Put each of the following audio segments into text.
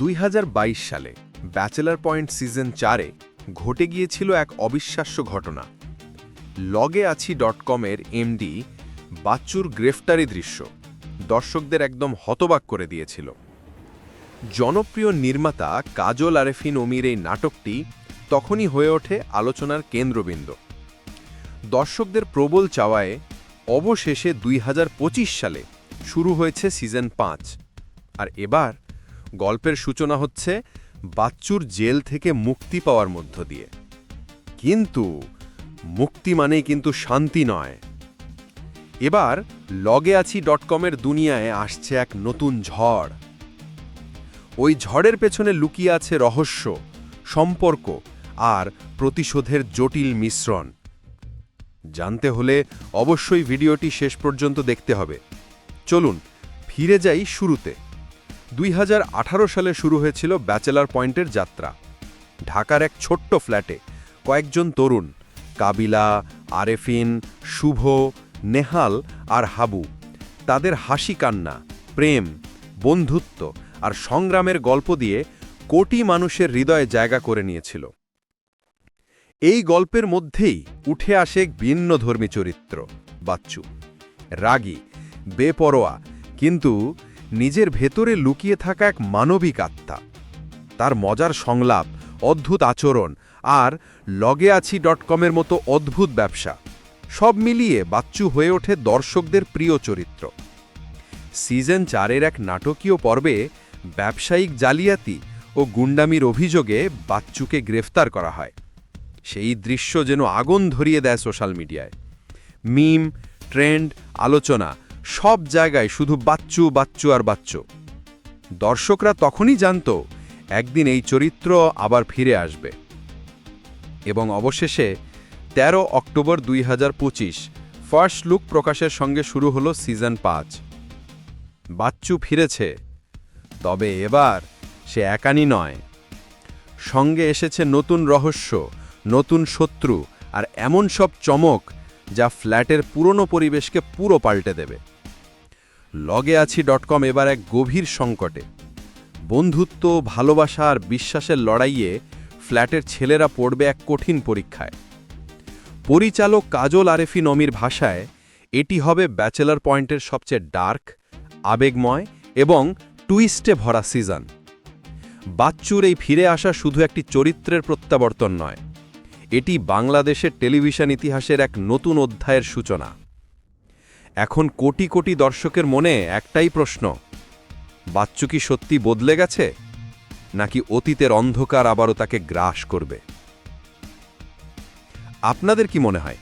দুই হাজার বাইশ সালে ব্যাচেলার পয়েন্ট সিজন চারে ঘটে গিয়েছিল এক অবিশ্বাস্য ঘটনা। লগে আছি ডট কমের এমডি বাচ্চুর গ্রেফতারি দৃশ্য। দর্শকদের একদম হতবাক করে দিয়েছিল। জনপ্রিয় নির্মাতা কাজল আরেফিন ওমির এই নাটকটি তখনই হয়ে ওঠে আলোচনার কেন্দ্রবিন্দু। দর্শকদের প্রবল চাওয়ায় অবশেষে দুই হাজার পঁচিশ সালে শুরু হয়েছে সিজন পাঁচ। আর এবার গল্পের সূচনা হচ্ছে বাচ্চুর জেল থেকে মুক্তি পাওয়ার মধ্য দিয়ে। কিন্তু মুক্তি মানেই কিন্তু শান্তি নয়। এবার লগে আছি ডট কমের দুনিয়ায় আসছে এক নতুন ঝড়। ওই ঝড়ের পেছনে লুকিয়ে আছে রহস্য, সম্পর্ক আর প্রতিশোধের জটিল মিশ্রণ। জানতে হলে অবশ্যই ভিডিওটি শেষ পর্যন্ত দেখতে হবে। চলুন, ফিরে যাই শুরুতে। দুই হাজার আঠারো সালে শুরু হয়েছিল ব্যাচেলার পয়েন্টের যাত্রা। ঢাকার এক ছোট্ট ফ্ল্যাটে কয়েকজন তরুণ, কাবিলা, আরেফিন, শুভ, নেহাল আর হাবু। তাদের হাসি কান্না, প্রেম, বন্ধুত্ব আর সংগ্রামের গল্প দিয়ে কোটি মানুষের হৃদয়ে জায়গা করে নিয়েছিল। এই গল্পের মধ্যেই উঠে আসে এক ভিন্নধর্মী চরিত্র, বাচ্চু। রাগী, বেপরোয়া, কিন্তু নিজের ভেতরে লুকিয়ে থাকা এক মানবিক আত্মা। তার মজার সংলাপ, অদ্ভুত আচরণ আর লগে আছি ডট কমের মতো অদ্ভুত ব্যবসা সব মিলিয়ে বাচ্চু হয়ে ওঠে দর্শকদের প্রিয় চরিত্র। সিজন চারের এক নাটকীয় পর্বে ব্যবসায়িক জালিয়াতি ও গুন্ডামির অভিযোগে বাচ্চুকে গ্রেফতার করা হয়। সেই দৃশ্য যেন আগুন ধরিয়ে দেয় সোশ্যাল মিডিয়ায়। মিম, ট্রেন্ড, আলোচনা সব জায়গায় শুধু বাচ্চু বাচ্চু আর বাচ্চু। দর্শকরা তখনই জানত, একদিন এই চরিত্র আবার ফিরে আসবে। এবং অবশেষে ১৩ অক্টোবর দুই হাজার পঁচিশ, ফার্স্ট লুক প্রকাশের সঙ্গে শুরু হলো সিজন পাঁচ। বাচ্চু ফিরেছে, তবে এবার সে একানি নয়। সঙ্গে এসেছে নতুন রহস্য, নতুন শত্রু আর এমন সব চমক যা ফ্ল্যাটের পুরনো পরিবেশকে পুরো পাল্টে দেবে। লগে আছি ডট কম এবার এক গভীর সংকটে। বন্ধুত্ব, ভালোবাসা আর বিশ্বাসের লড়াইয়ে ফ্ল্যাটের ছেলেরা পড়বে এক কঠিন পরীক্ষায়। পরিচালক কাজল আরেফি নমির ভাষায়, এটি হবে ব্যাচেলার পয়েন্টের সবচেয়ে ডার্ক, আবেগময় এবং টুইস্টে ভরা সিজন। বাচ্চুর এই ফিরে আসা শুধু একটি চরিত্রের প্রত্যাবর্তন নয়, এটি বাংলাদেশের টেলিভিশন ইতিহাসের এক নতুন অধ্যায়ের সূচনা। এখন কোটি কোটি দর্শকের মনে একটাই প্রশ্ন। বাচ্চু কি সত্যি বদলে গেছে? নাকি অতীতের অন্ধকার আবারও তাকে গ্রাস করবে? আপনাদের কি মনে হয়,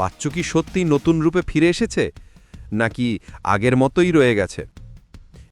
বাচ্চু কি সত্যি নতুন রূপে ফিরে এসেছে? নাকি আগের মতোই রয়ে গেছে?